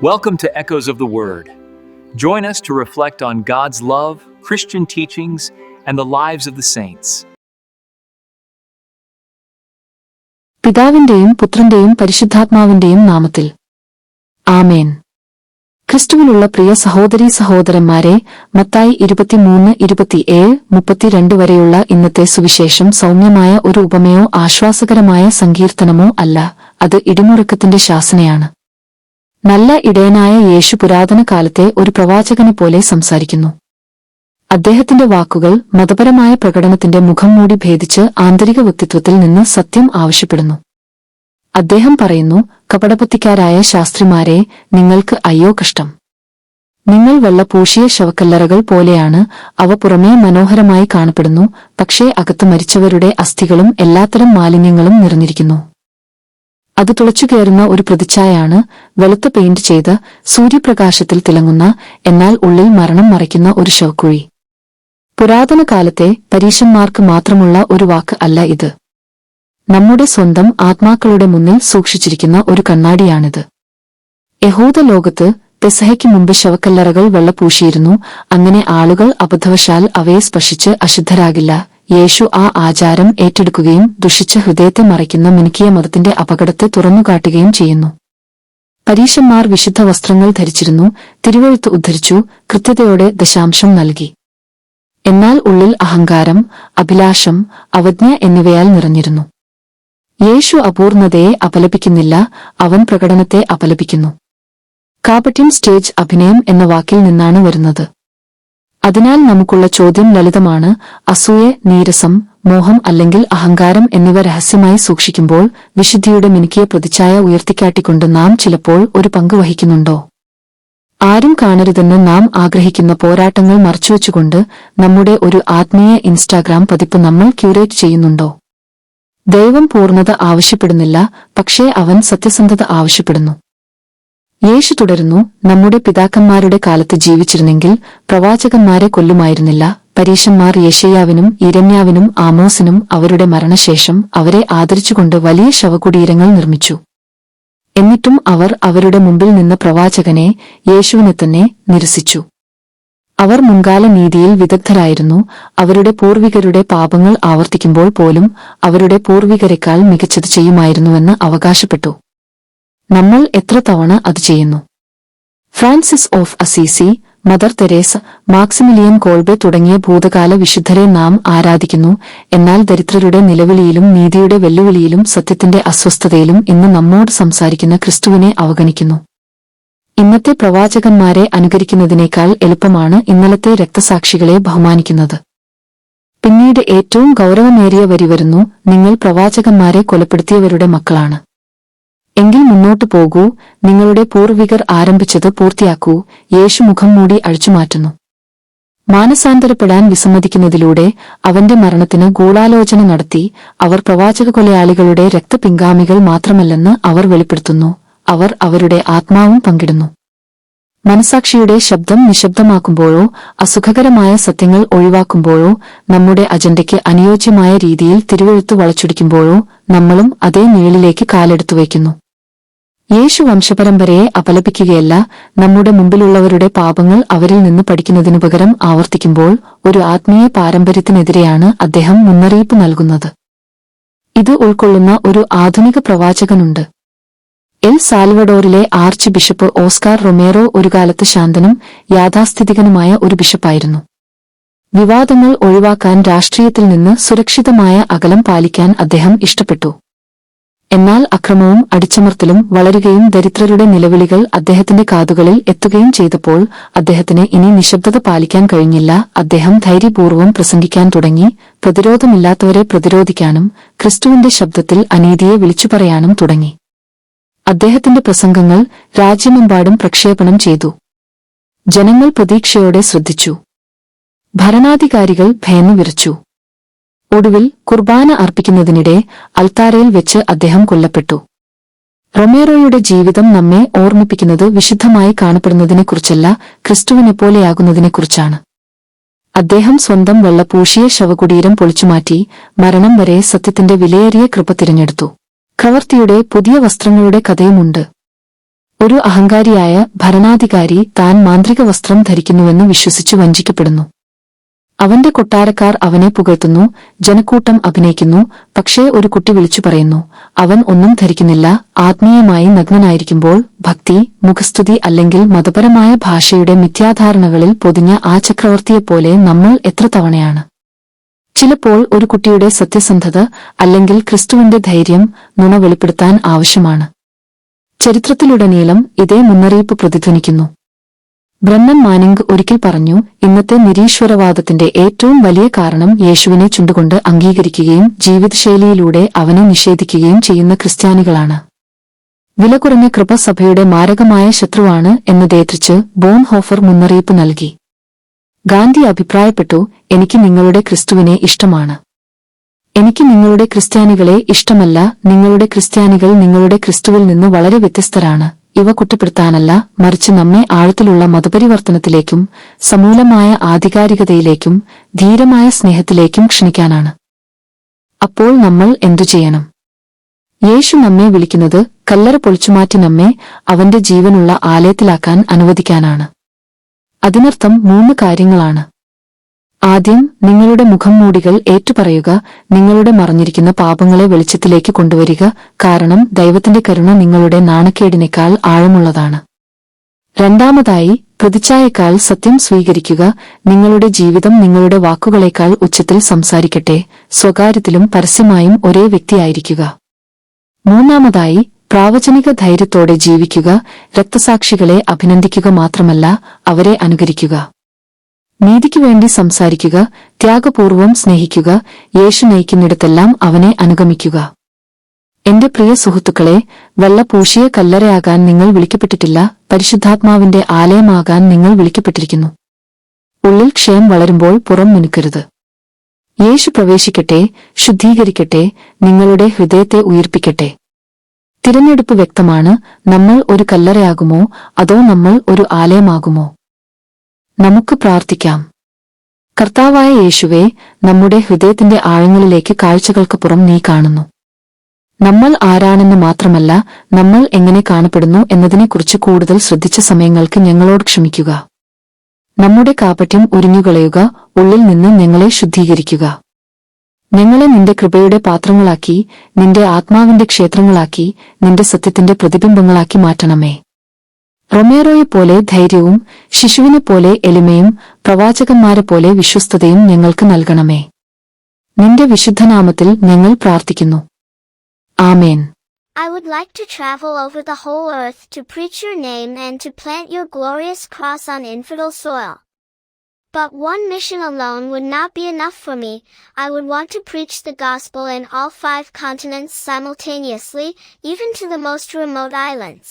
Welcome to Echoes of the Word. Join us to reflect on God's love, Christian teachings, and the lives of the saints. പിതാവിന്റെയും പുത്രന്റെയും പരിശുദ്ധാത്മാവിന്റെയും നാമത്തിൽ ആമേൻ ക്രിസ്തുവിലുള്ള പ്രിയ സഹോദരീ സഹോദരന്മാരെ മത്തായി ഇരുപത്തിമൂന്ന് ഇരുപത്തിയേഴ് മുപ്പത്തിരണ്ട് വരെയുള്ള ഇന്നത്തെ സുവിശേഷം സൗമ്യമായ ഒരു ഉപമയോ ആശ്വാസകരമായ സങ്കീർത്തനമോ അല്ല അത് ഇടിമുഴക്കത്തിന്റെ ശാസനയാണ് നല്ല ഇടയനായ യേശു പുരാതന കാലത്തെ ഒരു പ്രവാചകനെ പോലെ സംസാരിക്കുന്നു. അദ്ദേഹത്തിന്റെ വാക്കുകൾ മതപരമായ പ്രകടനത്തിന്റെ മുഖം മൂടി ഭേദിച്ച് ആന്തരിക വ്യക്തിത്വത്തിൽ നിന്ന് സത്യം ആവശ്യപ്പെടുന്നു. അദ്ദേഹം പറയുന്നു കപടപത്തിക്കാരായ ശാസ്ത്രിമാരെ നിങ്ങൾക്ക് അയ്യോ കഷ്ടം. നിങ്ങൾ വെള്ളപൂശിയ ശവക്കല്ലറകൾ പോലെയാണ് അവ പുറമേ മനോഹരമായി കാണപ്പെടുന്നു പക്ഷേ അകത്ത് മരിച്ചവരുടെ അസ്ഥികളും എല്ലാത്തരം മാലിന്യങ്ങളും നിറഞ്ഞിരിക്കുന്നു. അത് തുളച്ചുകയറുന്ന ഒരു പ്രതിച്ഛായാണ് വെളുത്ത പെയിന്റ് ചെയ്ത് സൂര്യപ്രകാശത്തിൽ തിളങ്ങുന്ന എന്നാൽ ഉള്ളിൽ മരണം മറയ്ക്കുന്ന ഒരു ശവക്കുഴി. പുരാതന കാലത്തെ പരീശന്മാർക്ക് മാത്രമുള്ള ഒരു വാക്ക് അല്ല ഇത്. നമ്മുടെ സ്വന്തം ആത്മാക്കളുടെ മുന്നിൽ സൂക്ഷിച്ചിരിക്കുന്ന ഒരു കണ്ണാടിയാണിത്. യഹൂദ ലോകത്ത് പെസഹയ്ക്ക് മുമ്പ് ശവക്കല്ലറകൾ വെള്ളപൂശിയിരുന്നു അങ്ങനെ ആളുകൾ അബദ്ധവശാൽ അവയെ സ്പർശിച്ച് അശുദ്ധരാകില്ല. യേശു ആ ആചാരം ഏറ്റെടുക്കുകയും ദുഷിച്ച ഹൃദയത്തെ മറയ്ക്കുന്ന മിനുക്കിയ മതത്തിന്റെ അപകടത്തെ തുറന്നുകാട്ടുകയും ചെയ്യുന്നു. പരീശന്മാർ വിശുദ്ധ വസ്ത്രങ്ങൾ ധരിച്ചിരുന്നു തിരുവഴുത്ത് ഉദ്ധരിച്ചു കൃത്യതയോടെ ദശാംശം നൽകി. എന്നാൽ ഉള്ളിൽ അഹങ്കാരം അഭിലാഷം അവജ്ഞ എന്നിവയാൽ നിറഞ്ഞിരുന്നു. യേശു അപൂർണതയെ അപലപിക്കുന്നില്ല അവൻ പ്രകടനത്തെ അപലപിക്കുന്നു. കാപട്യം സ്റ്റേജ് അഭിനയം എന്ന വാക്കിൽ നിന്നാണ് വരുന്നത്. അതിനാൽ നമുക്കുള്ള ചോദ്യം ലളിതമാണ്. അസൂയ നീരസം മോഹം അല്ലെങ്കിൽ അഹങ്കാരം എന്നിവ രഹസ്യമായി സൂക്ഷിക്കുമ്പോൾ വിശുദ്ധിയുടെ മിനുക്കിയ പ്രതിച്ഛായ ഉയർത്തിക്കാട്ടിക്കൊണ്ട് നാം ചിലപ്പോൾ ഒരു പങ്ക് വഹിക്കുന്നുണ്ടോ? ആരും കാണരുതെന്ന് നാം ആഗ്രഹിക്കുന്ന പോരാട്ടങ്ങൾ മറച്ചുവെച്ചുകൊണ്ട് നമ്മുടെ ഒരു ആത്മീയ ഇൻസ്റ്റാഗ്രാം പതിപ്പ് നമ്മൾ ക്യൂറേറ്റ് ചെയ്യുന്നുണ്ടോ? ദൈവം പൂർണത ആവശ്യപ്പെടുന്നില്ല പക്ഷേ അവൻ സത്യസന്ധത ആവശ്യപ്പെടുന്നു. യേശു തുടരുന്നു നമ്മുടെ പിതാക്കന്മാരുടെ കാലത്ത് ജീവിച്ചിരുന്നെങ്കിൽ പ്രവാചകന്മാരെ കൊല്ലുമായിരുന്നില്ല. പരീശന്മാർ യേശയ്യാവിനും ഇരമ്യാവിനും ആമോസിനും അവരുടെ മരണശേഷം അവരെ ആദരിച്ചുകൊണ്ട് വലിയ ശവകുടീരങ്ങൾ നിർമ്മിച്ചു. എന്നിട്ടും അവർ അവരുടെ മുമ്പിൽ നിന്ന പ്രവാചകനെ യേശുവിനെ തന്നെ നിരസിച്ചു. അവർ മുൻകാല നീതിയിൽ വിദഗ്ധരായിരുന്നു. അവരുടെ പൂർവികരുടെ പാപങ്ങൾ ആവർത്തിക്കുമ്പോൾ പോലും അവരുടെ പൂർവികരെക്കാൾ മികച്ചത് ചെയ്യുമായിരുന്നുവെന്ന് അവകാശപ്പെട്ടു. നമ്മൾ എത്ര തവണ അത് ചെയ്യുന്നു? Francis of Assisi Mother Teresa Maximilian Kolbe തുടങ്ങിയ ഭൂതകാല വിശുദ്ധരെ നാം ആരാധിക്കുന്നു. എന്നാൽ ദരിദ്രരുടെ നിലവിളിയിലും നീതിയുടെ വെല്ലുവിളിയിലും സത്യത്തിന്റെ അസ്വസ്ഥതയിലും ഇന്ന് നമ്മോട് സംസാരിക്കുന്ന ക്രിസ്തുവിനെ അവഗണിക്കുന്നു. ഇന്നത്തെ പ്രവാചകന്മാരെ അനുകരിക്കുന്നതിനേക്കാൾ എളുപ്പമാണ് ഇന്നലത്തെ രക്തസാക്ഷികളെ ബഹുമാനിക്കുന്നത്. പിന്നീട് ഏറ്റവും ഗൗരവമേറിയ വരി വരുന്നു നിങ്ങൾ പ്രവാചകന്മാരെ കൊലപ്പെടുത്തിയവരുടെ മക്കളാണ്. എങ്കിൽ മുന്നോട്ടു പോകൂ നിങ്ങളുടെ പൂർവികർ ആരംഭിച്ചത് പൂർത്തിയാക്കൂ യേശു മുഖം മൂടി അഴിച്ചുമാറ്റുന്നു മാനസാന്തരപ്പെടാൻ വിസമ്മതിക്കുന്നതിലൂടെ അവന്റെ മരണത്തിന് ഗൂഢാലോചന നടത്തി അവർ പ്രവാചക കൊലയാളികളുടെ രക്തപിങ്കാമികൾ മാത്രമല്ലെന്ന് അവർ വെളിപ്പെടുത്തുന്നു അവർ അവരുടെ ആത്മാവും പങ്കിടുന്നു. മനസാക്ഷിയുടെ ശബ്ദം നിശബ്ദമാക്കുമ്പോഴോ അസുഖകരമായ സത്യങ്ങൾ ഒഴിവാക്കുമ്പോഴോ നമ്മുടെ അജണ്ടയ്ക്ക് അനുയോജ്യമായ രീതിയിൽ തിരുവെഴുത്ത് വളച്ചൊടിക്കുമ്പോഴോ നമ്മളും അതേ നീളിലേക്ക് കാലെടുത്തു വയ്ക്കുന്നു. യേശു വംശപരമ്പരയെ അപലപിക്കുകയല്ല നമ്മുടെ മുമ്പിലുള്ളവരുടെ പാപങ്ങൾ അവരിൽ നിന്ന് പഠിക്കുന്നതിനു പകരം ആവർത്തിക്കുമ്പോൾ ഒരു ആത്മീയ പാരമ്പര്യത്തിനെതിരെയാണ് അദ്ദേഹം മുന്നറിയിപ്പ് നൽകുന്നത്. ഇത് ഉൾക്കൊള്ളുന്ന ഒരു ആധുനിക പ്രവാചകനുണ്ട്. എൽ സാൽവഡോറിലെ ആർച്ച് ബിഷപ്പ് ഓസ്കാർ റൊമേറോ ഒരു കാലത്ത് ശാന്തനും യാഥാസ്ഥിതികനുമായ ഒരു ബിഷപ്പായിരുന്നു. വിവാദങ്ങൾ ഒഴിവാക്കാൻ രാഷ്ട്രീയത്തിൽ നിന്ന് സുരക്ഷിതമായ അകലം പാലിക്കാൻ അദ്ദേഹം ഇഷ്ടപ്പെട്ടു. എന്നാൽ അക്രമവും അടിച്ചമർത്തലും വളരുകയും ദരിദ്രരുടെ നിലവിളികൾ അദ്ദേഹത്തിന്റെ കാതുകളിൽ എത്തുകയും ചെയ്തപ്പോൾ അദ്ദേഹത്തിന് ഇനി നിശബ്ദത പാലിക്കാൻ കഴിഞ്ഞില്ല. അദ്ദേഹം ധൈര്യപൂർവം പ്രസംഗിക്കാൻ തുടങ്ങി. പ്രതിരോധമില്ലാത്തവരെ പ്രതിരോധിക്കാനും ക്രിസ്തുവിന്റെ ശബ്ദത്തിൽ അനീതിയെ വിളിച്ചുപറയാനും തുടങ്ങി. അദ്ദേഹത്തിന്റെ പ്രസംഗങ്ങൾ രാജ്യമെമ്പാടും പ്രക്ഷേപണം ചെയ്തു. ജനങ്ങൾ പ്രതീക്ഷയോടെ ശ്രദ്ധിച്ചു. ഭരണാധികാരികൾ ഭയന്നു വിറച്ചു. ഒടുവിൽ കുർബാന അർപ്പിക്കുന്നതിനിടെ അൽത്താരയിൽ വെച്ച് അദ്ദേഹം കൊല്ലപ്പെട്ടു. റൊമേറോയുടെ ജീവിതം നമ്മെ ഓർമ്മിപ്പിക്കുന്നത് വിശുദ്ധമായി കാണപ്പെടുന്നതിനെക്കുറിച്ചല്ല ക്രിസ്തുവിനെപ്പോലെയാകുന്നതിനെക്കുറിച്ചാണ് അദ്ദേഹം സ്വന്തം വെള്ളപൂശിയ ശവകുടീരം പൊളിച്ചുമാറ്റി മരണം വരെ സത്യത്തിന്റെ വിലയേറിയ കൃപ തിരഞ്ഞെടുത്തു. പ്രവൃത്തിയുടെ പുതിയ വസ്ത്രങ്ങളുടെ കഥയുമുണ്ട്. ഒരു അഹങ്കാരിയായ ഭരണാധികാരി താൻ മാന്ത്രിക വസ്ത്രം ധരിക്കുന്നുവെന്ന് വിശ്വസിച്ച് വഞ്ചിക്കപ്പെടുന്നു. അവന്റെ കൊട്ടാരക്കാർ അവനെ പുകഴ്ത്തുന്നു ജനക്കൂട്ടം അഭിനയിക്കുന്നു പക്ഷേ ഒരു കുട്ടി വിളിച്ചു പറയുന്നു അവൻ ഒന്നും ധരിക്കുന്നില്ല ആത്മീയമായി നഗ്നനായിരിക്കുമ്പോൾ ഭക്തി മുഖസ്തുതി അല്ലെങ്കിൽ മതപരമായ ഭാഷയുടെ മിഥ്യാധാരണകളിൽ പൊതിഞ്ഞ ആ ചക്രവർത്തിയെപ്പോലെ നമ്മൾ എത്ര തവണയാണ്? ചിലപ്പോൾ ഒരു കുട്ടിയുടെ സത്യസന്ധത അല്ലെങ്കിൽ ക്രിസ്തുവിന്റെ ധൈര്യം നുണ വെളിപ്പെടുത്താൻ ആവശ്യമാണ്. ചരിത്രത്തിലുടനീളം ഇതേ മുന്നറിയിപ്പ് പ്രതിധ്വനിക്കുന്നു. ബ്രണ്ണൻ മാനിംഗ് ഒരിക്കൽ പറഞ്ഞു ഇന്നത്തെ നിരീശ്വരവാദത്തിന്റെ ഏറ്റവും വലിയ കാരണം യേശുവിനെ ചുണ്ടുകൊണ്ട് അംഗീകരിക്കുകയും ജീവിതശൈലിയിലൂടെ അവനെ നിഷേധിക്കുകയും ചെയ്യുന്ന ക്രിസ്ത്യാനികളാണ്. വില കുറഞ്ഞ കൃപ സഭയുടെ മാരകമായ ശത്രുവാണ് എന്നതേറ്റിച്ച് ബോൺ ഹോഫർ മുന്നറിയിപ്പ് നൽകി. ഗാന്ധി അഭിപ്രായപ്പെട്ടു എനിക്ക് നിങ്ങളുടെ ക്രിസ്തുവിനെ ഇഷ്ടമാണ്. എനിക്ക് നിങ്ങളുടെ ക്രിസ്ത്യാനികളെ ഇഷ്ടമല്ല. നിങ്ങളുടെ ക്രിസ്ത്യാനികൾ നിങ്ങളുടെ ക്രിസ്തുവിൽ നിന്ന് വളരെ വ്യത്യസ്തരാണ്. ഇവ കുറ്റപ്പെടുത്താനല്ല മറിച്ച് നമ്മെ ആഴത്തിലുള്ള മതപരിവർത്തനത്തിലേക്കും സമൂലമായ ആധികാരികതയിലേക്കും ധീരമായ സ്നേഹത്തിലേക്കും ക്ഷണിക്കാനാണ്. അപ്പോൾ നമ്മൾ എന്തു ചെയ്യണം? യേശു നമ്മെ വിളിക്കുന്നത് കല്ലറ പൊളിച്ചുമാറ്റി നമ്മെ അവന്റെ ജീവനുള്ള ആലയത്തിലാക്കാൻ അനുവദിക്കാനാണ്. അതിനർത്ഥം മൂന്ന് കാര്യങ്ങളാണ്. ആദ്യം നിങ്ങളുടെ മുഖം മൂടികൾ ഏറ്റുപറയുക നിങ്ങളുടെ മറഞ്ഞിരിക്കുന്ന പാപങ്ങളെ വെളിച്ചത്തിലേക്ക് കൊണ്ടുവരിക കാരണം ദൈവത്തിന്റെ കരുണ നിങ്ങളുടെ നാണക്കേടിനേക്കാൾ ആഴമുള്ളതാണ്. രണ്ടാമതായി പ്രതിച്ഛായേക്കാൾ സത്യം സ്വീകരിക്കുക നിങ്ങളുടെ ജീവിതം നിങ്ങളുടെ വാക്കുകളേക്കാൾ ഉച്ചത്തിൽ സംസാരിക്കട്ടെ സ്വകാര്യത്തിലും പരസ്യമായും ഒരേ വ്യക്തിയായിരിക്കുക. മൂന്നാമതായി പ്രാവചനിക ധൈര്യത്തോടെ ജീവിക്കുക രക്തസാക്ഷികളെ അഭിനന്ദിക്കുക മാത്രമല്ല അവരെ അനുകരിക്കുക. നീതിക്കു വേണ്ടി സംസാരിക്കുക ത്യാഗപൂർവം സ്നേഹിക്കുക യേശു നയിക്കുന്നിടത്തെല്ലാം അവനെ അനുഗമിക്കുക. എന്റെ പ്രിയ സുഹൃത്തുക്കളെ വെള്ളപൂശിയ കല്ലറയാകാൻ നിങ്ങൾ വിളിക്കപ്പെട്ടിട്ടില്ല പരിശുദ്ധാത്മാവിന്റെ ആലയമാകാൻ നിങ്ങൾ വിളിക്കപ്പെട്ടിരിക്കുന്നു. ഉള്ളിൽ ക്ഷയം വളരുമ്പോൾ പുറം മിനുക്കരുത് യേശു പ്രവേശിക്കട്ടെ ശുദ്ധീകരിക്കട്ടെ നിങ്ങളുടെ ഹൃദയത്തെ ഉയർപ്പിക്കട്ടെ. തിരഞ്ഞെടുപ്പ് വ്യക്തമാണ് നമ്മൾ ഒരു കല്ലറയാകുമോ അതോ നമ്മൾ ഒരു ആലയമാകുമോ? നമുക്ക് പ്രാർത്ഥിക്കാം. കർത്താവായ യേശുവെ നമ്മുടെ ഹൃദയത്തിന്റെ ആഴങ്ങളിലേക്ക് കാഴ്ചകൾക്ക് പുറം നീ കാണുന്നു. നമ്മൾ ആരാണെന്ന് മാത്രമല്ല നമ്മൾ എങ്ങനെ കാണപ്പെടുന്നു എന്നതിനെക്കുറിച്ച് കൂടുതൽ ശ്രദ്ധിച്ച സമയങ്ങൾക്ക് ഞങ്ങളോട് ക്ഷമിക്കുക. നമ്മുടെ കാപട്യം ഉരിഞ്ഞുകളയുക ഉള്ളിൽ നിന്ന് ഞങ്ങളെ ശുദ്ധീകരിക്കുക. ഞങ്ങളെ നിന്റെ കൃപയുടെ പാത്രങ്ങളാക്കി നിന്റെ ആത്മാവിന്റെ ക്ഷേത്രങ്ങളാക്കി നിന്റെ സത്യത്തിന്റെ പ്രതിബിംബങ്ങളാക്കി മാറ്റണമേ. റൊമേറോയെപ്പോലെ ധൈര്യവും ശിശുവിനെപ്പോലെ എളിമയും പ്രവാചകന്മാരെപ്പോലെ വിശ്വസ്തതയും ഞങ്ങൾക്ക് നൽകണമേ നിന്റെ വിശുദ്ധനാമത്തിൽ ഞങ്ങൾ പ്രാർത്ഥിക്കുന്നു ആമേൻ I would like to travel over the whole earth to preach your name and to plant your glorious cross on infidel soil. But one mission alone would not be enough for me, I would want to preach the gospel in all five continents simultaneously, even to the most remote islands.